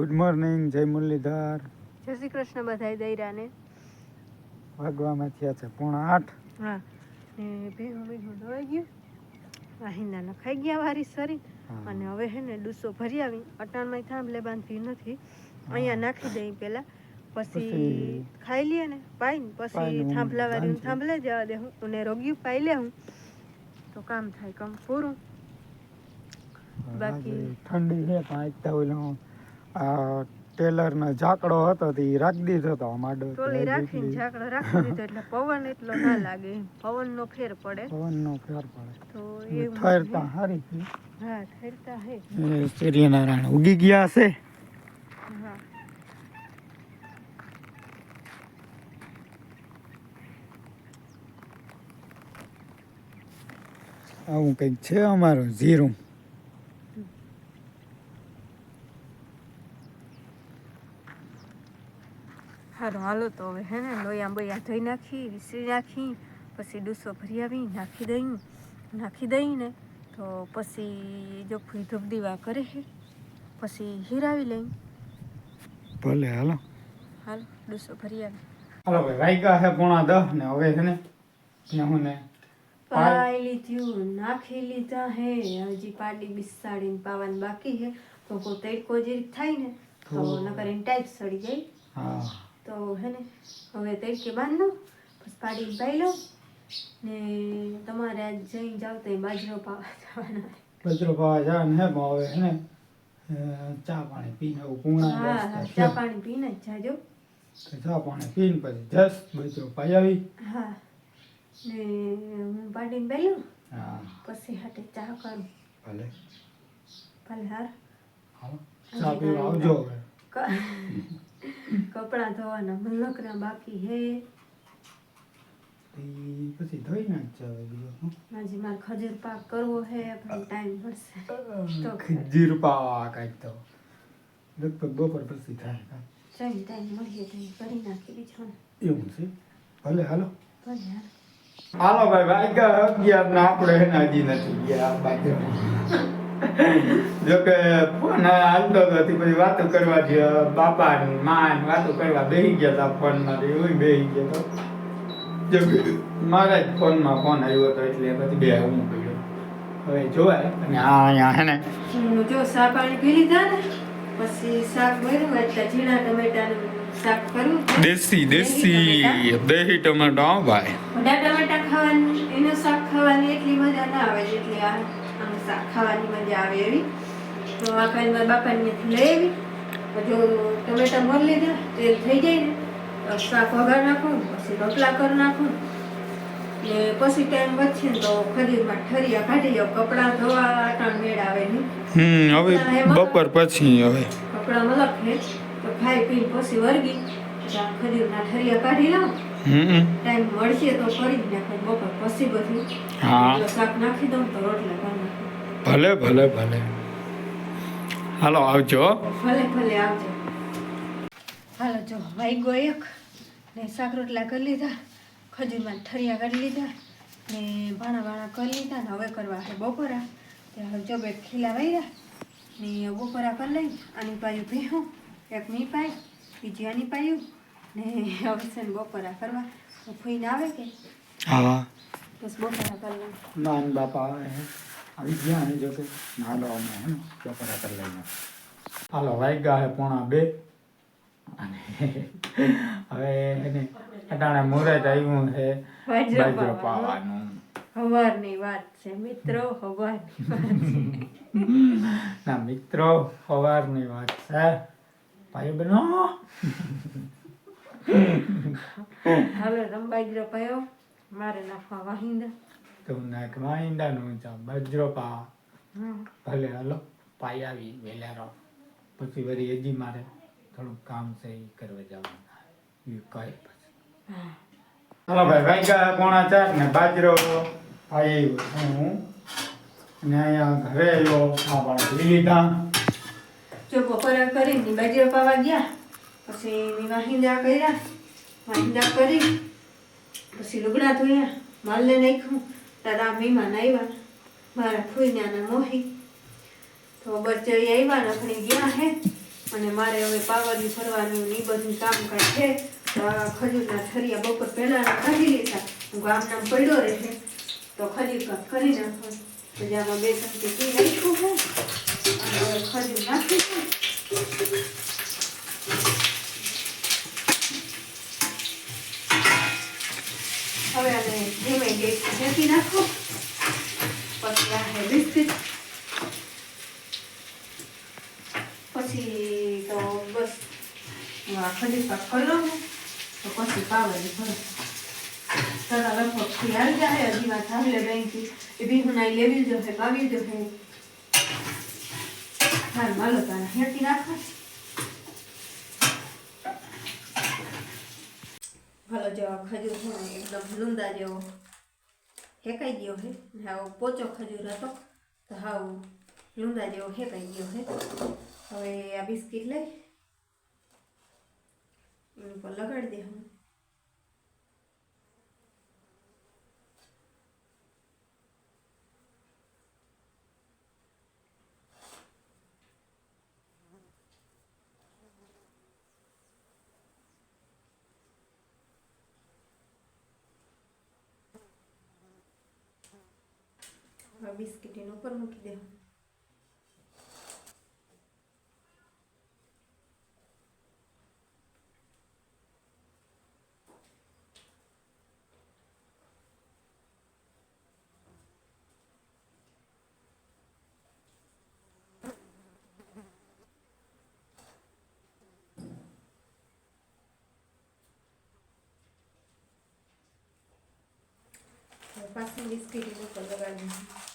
Good morning જય મુરલીધર. જય શ્રી કૃષ્ણ બધાય દૈરાને. વાગવામાં થયા છે પોણા આઠ. હા ને ભેગું ભેગું દોડાઈ ગયું. વાહિંદા નખાઈ ગયા વારી સરી અને હવે હે ને ડૂસો ભરી આવી. અટાણમાં થાંભલે બાંધતી નથી. અહીંયા નાખી દઈ પેલા. પછી ખાઈ લઈએ ને પાઈ પછી થાંભલા વાળી થાંભલે જવા દે હું. અને રોગ્યું પાઈ લે હું. તો કામ થાય કામ પૂરું. બાકી- ઠંડી છે પણ આજતા ઓલો ટેલર ટેલરનો ઝાકડો હતો તે રાખી દીધો હતો માડો ટોલી રાખીને ઝાકડો રાખી દીધો એટલે પવન એટલો ના લાગે. પવનનો ફેર પડે. પવનનો ફેર પડે. તો એ ઠરતા હારી. છે. હા ઠરતા હે. સૂર્યનારાયણ ઉગી ગયા છે. હા. આવું કંઈક છે અમારું જીરું સારું હાલો તો હવે હે ને લોયા બોયા ધોઈ નાખી વિસરી નાખી પછી ડૂસો ભરી આવી નાખી દઈ નાખી દઈને તો પછી જો ફૂલ ધૂપ દીવા કરે છે પછી હીરાવી લઈ. ભલે હાલો. હાલ ડૂસો ભરી આવી. હાલો ભાઈ વાગ્યા હે પોણા દસ ને હવે છે ને હું ને પાઈ લીધું નાખી લીધા હે હજી પાડી બિસાડીને પાવાનું બાકી હે. તો કોઈ તડકો જે થાય ને તો નકર ટાઈટ સડી જાય. હા. તો હે ને હવે તડકે બાંધો પછી પાડીને પાઈ લો ને તમારે આજ જઈ જાવ તો બાજરો પાવા જવાના. બજરો પાવા જવાના હે પણ હવે છે ને ચા પાણી પીને હા હા ચા પાણી પીને જાજો. ચા પાણી પીને પછી જસ બજરો પાઈ આવી. હા ને હું પાડીને બેલું હા. પછી હાટે ચા કરું. ભલે. ભલે હાર. ચા પીવા આવજો કપડાં ધોવાના મલકના બાકી હે. પછી ધોઈ નાખજો બીજું શું. મારે ખજૂર પાક કરવો હે પણ ટાઈમ મળશે. તો પાવા કાંઈક તો. લગભગ બપોર પછી થાય ચાલ ટાઈમ મળીએ તો કરી નાખી બીજો. એવું છે? ભલે હાલો. ભલે હાલો. હાલો ભાઈ વાગ્યા અગિયાર ના આપણે એના હજી નથી ગયા બાજુ જોકે ફોન હાલતો હતો હતી પછી વાતો કરવા છે બાપા ની મા ને વાતો કરવા બેહી ગયા હતા ફોનમાં એવું બેહી ગયા તો. જોકે મારા જ ફોનમાં ફોન આવ્યો હતો એટલે પછી બે હું ગયો હવે જોવાય અને આ અહીંયા હે ને. જો સા પાણી પી લીધા ને પછી શાક બન્યું એટલે ઝીણા ટમેટાનું શાક કરું. દેશી દેશી દેહી ટમેટો. ભાઈ. મોટા ટમેટા ખાવાની એનું શાક ખાવાની એટલી મજા ના આવે એટલે આ શાક ખાવાની મજા આવે એવી. તો આ કાંઈ મારા બાપાને લઈ આવી જો ટમેટા મોર લીધા તેલ થઈ જાય ને. શાક વઘાર નાખું પછી રોટલા કરી નાખું. ને પછી ટાઈમ વધશે તો ખરીદમાં ઠરિયા કાઢી જાઉં કપડાં ધોવા આટાણ મેળ આવે નહીં. હમ હવે બપોર પછી હવે. કપડાં મલક હે તો ખાઈ પી પછી વર્ગી. ખરીદના ઠરિયા કાઢી લઉં. ટાઈમ મળશે તો કરી જ નાખે. બપોર પછી બધું. હા. શાક નાખી દઉં તો રોટલા કરી નાખું. ભલે ભલે ભલે. હાલો આવજો ભલે ભલે આવજો. હાલો જો વાગ્યો એક. ને શાક રોટલા કરી લીધા. ખજૂરમાં ઠરિયા કરી લીધા. ને ભાણા ભાણા કરી લીધા ને હવે કરવા છે બપોરા. ત્યાં જો બે ખીલા વાર્યા ને બપોરા કરી લઈ આની પાયું ભીહું. એક મી પાય બીજી આની પાયું. ને હવે છે ને બપોરા કરવા. તો ફૂઈને આવે કે? હા. બસ બપોરા કરવા નાન બાપા આવે છે. આવી ગયા ને જો કે નાલો અમે હે ચોપડા કરી લઈને હાલો વાગ્યા હે પોણા બે. અને હવે એને અટાણે મુહૂર્ત આવ્યું છે બાજરો પાવાનું. હવારની વાત છે મિત્રો હવારની વાત છે. ના મિત્રો સવારની વાત છે. ભાઈ બનો હાલો ગયો પયો મારે નાખવા વાહિંદા તો નાખ વાઈંડાનું ચા બાજરો પા. ભલે હલો પાઈ આવી વેલારો. પછી વળી હજી મારે થોડુંક કામ છે એ કરવા જવાનું. એ કહે પછી. હાલો ભાઈ વાગ્યા કોણા ચાર ને બાજરો પાઈ હું. ને અહીંયા ઘરે આવ્યો આ પણ લીધા. જો બપોરા કરીને બાજરો પાવા ગયા પછી વાહિંદા કર્યા. વાહિંદા કરી પછી લુગડા ધોયા માલને નાખ્યું. તારા મહેમાન આવ્યા. મારા ફૂઈનાના મોહી. તો બચડી આવ્યા નખણી ગયા હે. અને મારે હવે પાવરની ભરવાનું ને એ બધું કામકાજ છે. તો ખજૂરના ઠરિયા બપોર પહેલા કાઢી લીધા. હું ગામના પડ્યો રહે. તો ખજૂર કરી નાખો. તો જ્યાં બે ચમચી ઘી નાખ્યું છે અને હવે ખજૂર નાખી છે હવે આને ધીમે ગેસ શેકી નાખો પછી આ છે બિસ્કિટ પછી તો બસ હું આ લઉં ને તો પછી પાવડી ભરો તરા લગભગ આવી જાય હજી વાત ચાલે બેંકી એ બી હું નાઈ લેવી જો છે પાવી જો છે હાલ માલો તારા હેતી નાખો હાલો જો આ ખજૂર એકદમ લૂંદા જેવો હેકાઈ ગયો હે. હાવ પોચો ખજૂર હતો. તો હાવ લૂંદા જેવો હેકાઈ ગયો હે. હવે આ બિસ્કિટ લઈ. લગાડી દે હું. હવે બિસ્કિટ એની ઉપર મૂકી દે હવે પાછું બિસ્કિટ એની ઉપર લગાડી દે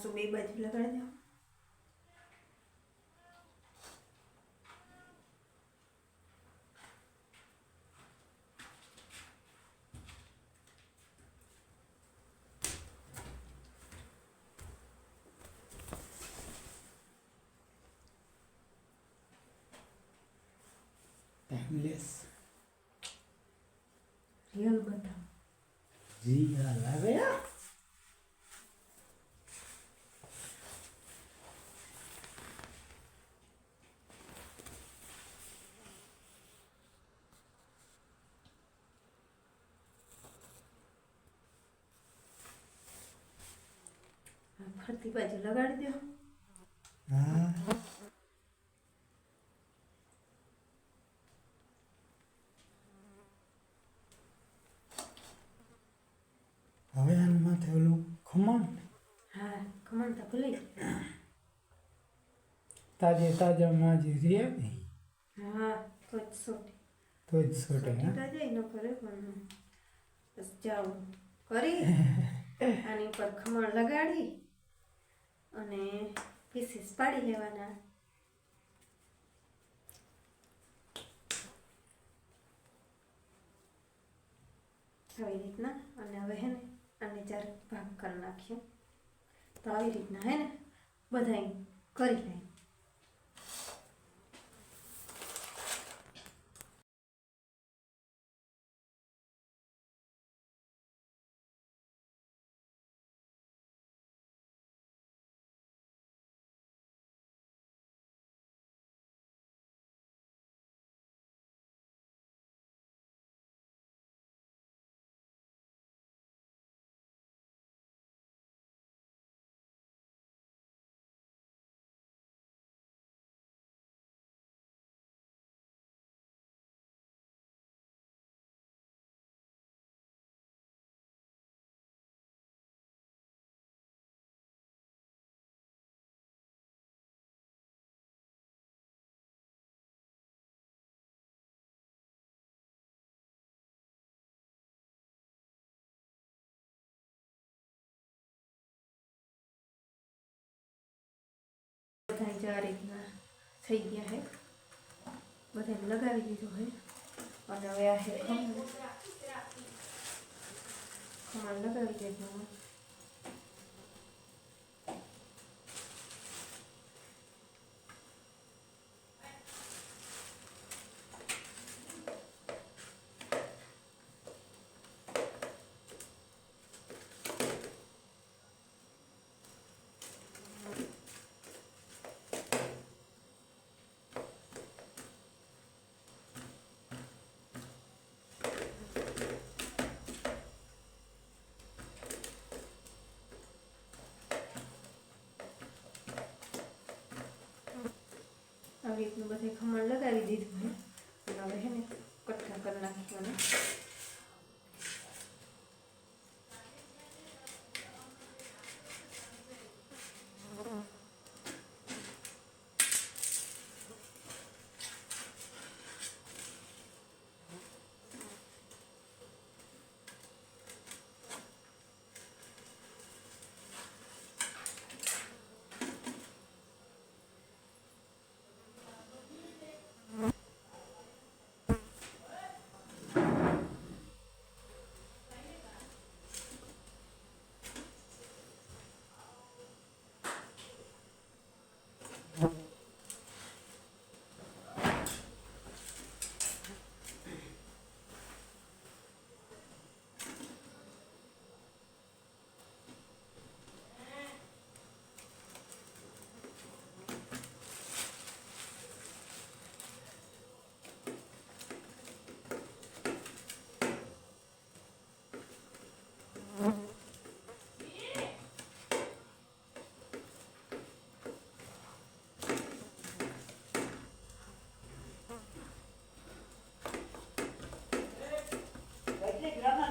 હવે પાછું બે બાજુ લગાડી દો ટાઈમલેસ રિયલ બતાવો જી હા લાવે ફરતી બાજુ લગાડી દો. હા. હવે આના માથે ઓલું ખમણ? હા ખમણ તો ભૂલી. તાજે તાજામાં જે રે ને હા તો જ સોટે. તો જ સોટે હા? તાજે ન કરે પણ બસ જાઉં. કરી. આની ઉપર ખમણ લગાડી. અને પીસીસ પાડી લેવાના. આવી રીતના અને હવે હે ને આને ચાર ભાગ કરી નાખ્યો તો આવી રીતના હે ને બધા કરી લઈએ બધા જ આ રીતના થઈ ગયા છે બધાને લગાવી દીધું છે અને હવે આ છે ખમણ. લગાવી દીધું આવી રીતનું બધે ખમણ લગાવી દીધું હવે છે ને કઠ્ઠા કરી નાખ્યું નાખવાના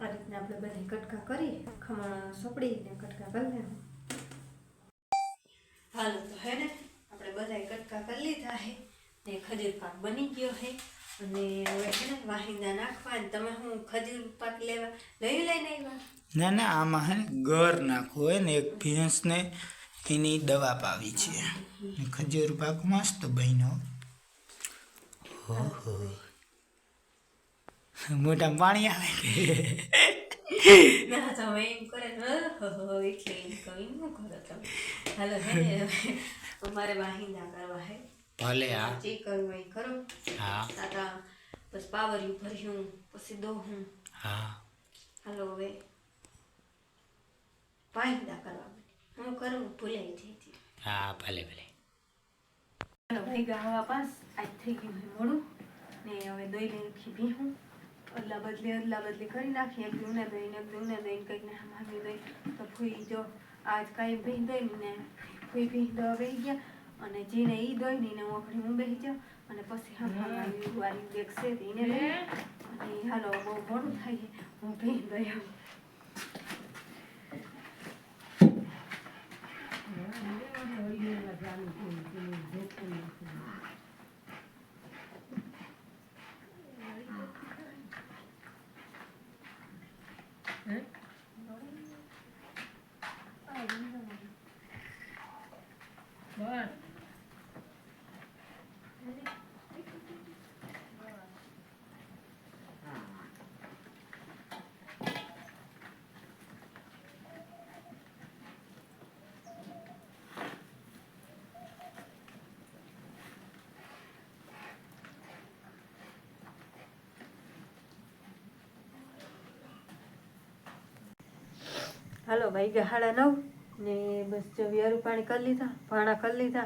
આ રીતના આપણે બધા કટકા કરી ખમણ સોપડીને કટકા કરી લેવા. હાલો તો હે ને આપણે બધાએ કટકા કરી લીધા હે ને ખજૂર પાક બની ગયો હે. અને હવે છે ને વાહિંદા નાખવા ને તમે હું ખજૂર પાક લેવા લઈ લઈને આવ્યા ના ના આમાં હે ગર નાખવું હોય ને એક ભેંસને એની દવા પાવી છે. ખજૂર પાક મસ્ત બન્યો. ઓહો. મોટા પાણી આવે ના તમે એમ કરે હો એટલે એમ કહી ન કરો તમે હાલો હે અમારે વાહિંદા કરવા હે ભલે હા જે કરવું એ કરો હા તાતા બસ પાવર્યું ભર્યું પછી દોહું હા હાલો હવે વાહિંદા કરવા હું કરું ભૂલાઈ જઈ હા ભલે ભલે હાલો ભાઈ હવા પાસ આજ થઈ ગયું મોડું ને હવે દોઈ લઈ રાખી ભીહું અદલા બદલી અદલા બદલી કરી નાખી. એક દૂને દઈને એક દૂને દઈને કંઈક ને મામી દઈ તો ફૂઈ જો આજ કાંઈ ભીં દઈ ને ફૂઈ ભીં દો બેહી ગયા અને જેને ઈ દઈ ને ઓખડી હું બેસી જાઉં અને પછી હા વારી દેખશે એને અને હાલો બહુ મોડું થાય છે. હું ભીં દઈ આવું હાલો, ભાઈ ગયા સાડા નવ ને બસ જો વિયારું પાણી કરી લીધા, ભાણા કરી લીધા,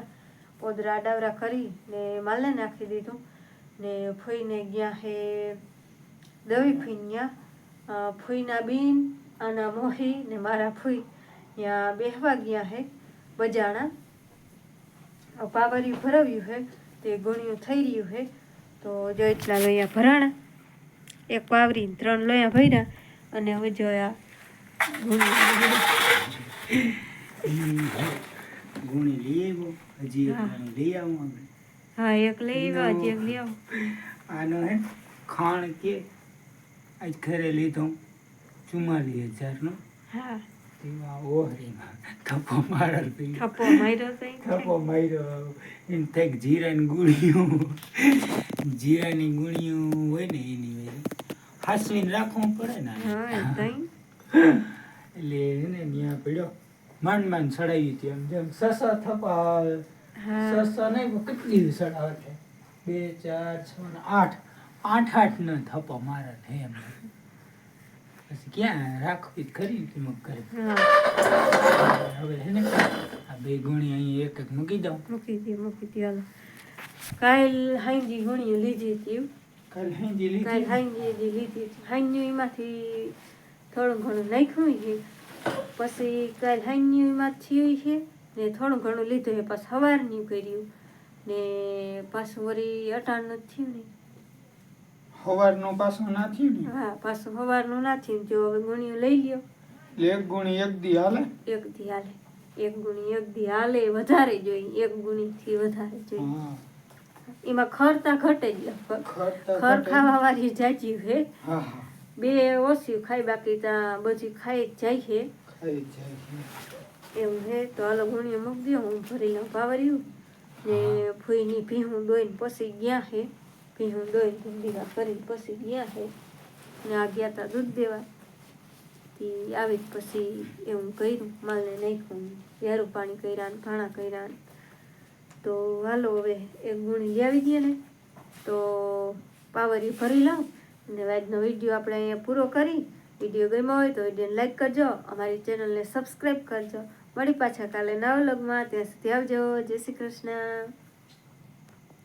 પોદરા ડાવરા કરી ને માલને નાખી દીધું ને ફૂઈને ગયા હે દવી ફૂઈને ગયા ફૂઈના બીન, આના મોહી ને મારા ફૂઈ ત્યાં બેહવા ગયા હે બજાણા. પાવર્યું ભરાવ્યું હે, તે ગુણ્યું થઈ રહ્યું હે, તો જો એટલા લોયા ભરાણા. એક પાવરી ત્રણ લોયા ભર્યા અને હવે જો આ ગુણી લઈ આવ્યો હજી એક લઈ આવું આપણે હા એક લઈ આવ્યો હજી એક લઈ આવો. આનો હે ખાણ કે આજ ખરે લીધો ચુમ્માલીસ હજારનો. હા. થપ્પો માર્યો થપ્પો માર્યો. એમ થાય જીરાની ગુણિયું જીરાની ગુણીઓ હોય ને એની હાસવીને રાખવું પડે ને એટલે એને ત્યાં પડ્યો માંડ માંડ સડાવી હતી એમ. જેમ સસા થપા સસ નહીં કેટલી સડાવે છે? બે ચાર છ ને આઠ. આઠ આઠ ને થપ્પા મારે છે એમ. પછી ક્યાં રાખવી ખરી કિંમત કરે હવે છે ને આ બે ગુણી અહીં એક એક મૂકી દઉં. મૂકી દે મૂકી દે હાલો. કાલ હાંજી ગુણી લીધી હતી કાલ હેંજી કાલ લીધી હાંજી જે લીધી હાંજી એમાંથી થોડું ઘણું નાખ્યું છે પછી કાલ હાંજી થયું છે ને થોડું ઘણું લીધું છે પાછું સવારનું કર્યું ને પાછું વળી અટાણનું થયું ને. સવારનું પાછું ના થયું ને? હા પાછું સવારનું ના થયું જો હવે ગુણ્યું લઈ લ્યો. એક ગુણી એક દી હાલે? એક દી હાલે. એક ગુણી એક દી હાલે વધારે જોઈએ એક ગુણીથી વધારે જોઈએ એમાં ખરતા ઘટે જ ખર ખાવા વાળી જાજી છે હા હા. બે ઓછી ખાઈ બાકી ત્યાં બધી ખાઈ જ જાય છે. એમ હે તો હાલો ગુણીએ મૂકી દો હું ભરી લઉં પાવર્યું. ને ફૂઈની ભીહું દોઈને પછી ગયા છે. ભીહું દોઈને ભીંડીવા કરીને પછી ગયા છે. ને આ ગયા તા દૂધ દેવા. તી આવી જ પછી એવું કર્યું માલને નાખ્યું યારું પાણી કર્યા ને ભાણા કર્યા તો હાલો હવે એક ગુણી આવી દઈએ ને. તો પાવરી ભરી લઉં. અને આજનો વીડિયો આપણે અહીંયા પૂરો કરી. વીડિયો ગમ્યો હોય તો વિડીયોને લાઈક કરજો, અમારી ચેનલને સબસ્ક્રાઈબ કરજો. મળી પાછા કાલે નવા ત્યાં સુધી આવજો. જય શ્રી કૃષ્ણ.